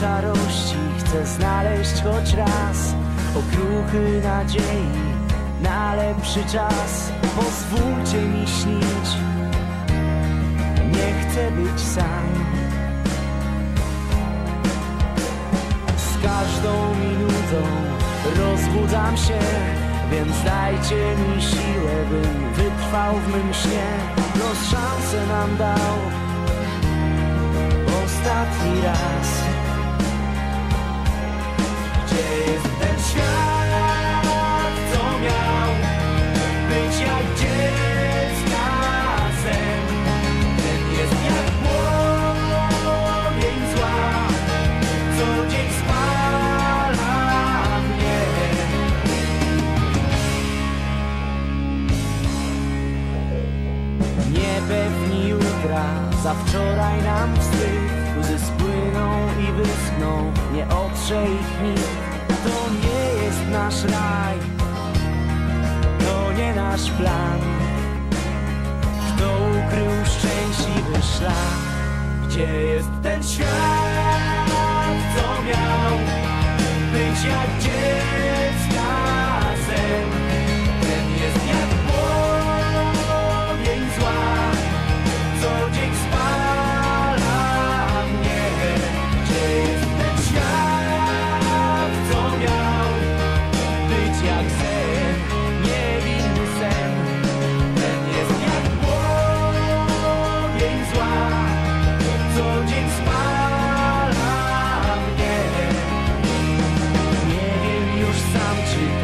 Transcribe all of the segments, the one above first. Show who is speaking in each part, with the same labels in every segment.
Speaker 1: szarości chcę znaleźć choć raz okruchy nadziei na lepszy czas. Pozwólcie mi śnić, nie chcę być sam. Z każdą minutą rozbudzam się, więc dajcie mi siłę, bym wytrwał w mym śnie. Los szansę nam dał ostatni raz. Gdzie jest ten świat, co miał być jak dziecka sen? Ten jest jak płomień zła, co dzień spala mnie. Niepewni jutra, za wczoraj nam wstyd Łzy spłyną i wyschną, nie otrze ich nikt To nie jest nasz raj, to nie nasz plan. Kto ukrył szczęśliwy szlak? Gdzie jest ten świat, co miał być jak dziecka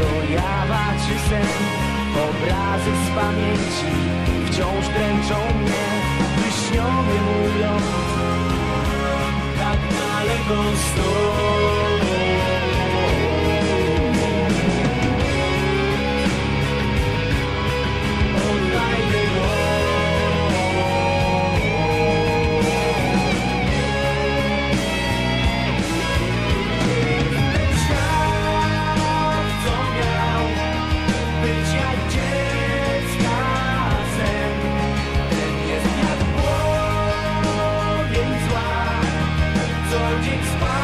Speaker 1: to jawa, czy sen Obrazy z pamięci wciąż dręczą mnie Wyśniowy mój ląd Tak daleko stąd magic spot.